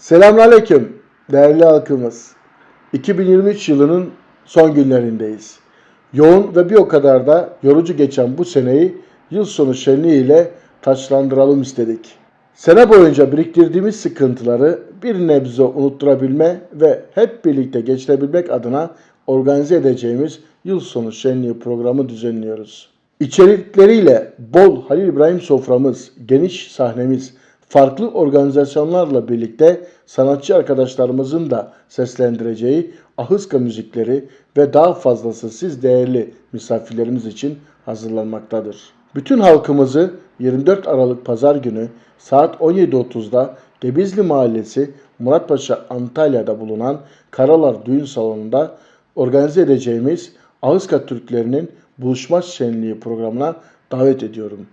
Selamünaleyküm değerli halkımız. 2023 yılının son günlerindeyiz. Yoğun ve bir o kadar da yorucu geçen bu seneyi yıl sonu şenliğiyle taçlandıralım istedik. Sene boyunca biriktirdiğimiz sıkıntıları bir nebze unutturabilme ve hep birlikte geçirebilmek adına organize edeceğimiz yıl sonu şenliği programı düzenliyoruz. İçerikleriyle bol Halil İbrahim soframız, geniş sahnemiz, farklı organizasyonlarla birlikte sanatçı arkadaşlarımızın da seslendireceği ahıska müzikleri ve daha fazlası siz değerli misafirlerimiz için hazırlanmaktadır. Bütün halkımızı 24 Aralık Pazar günü saat 17.30'da Gebizli Mahallesi Muratpaşa Antalya'da bulunan Karalar Düğün Salonu'nda organize edeceğimiz Ahıska Türklerinin Buluşma Şenliği programına davet ediyorum.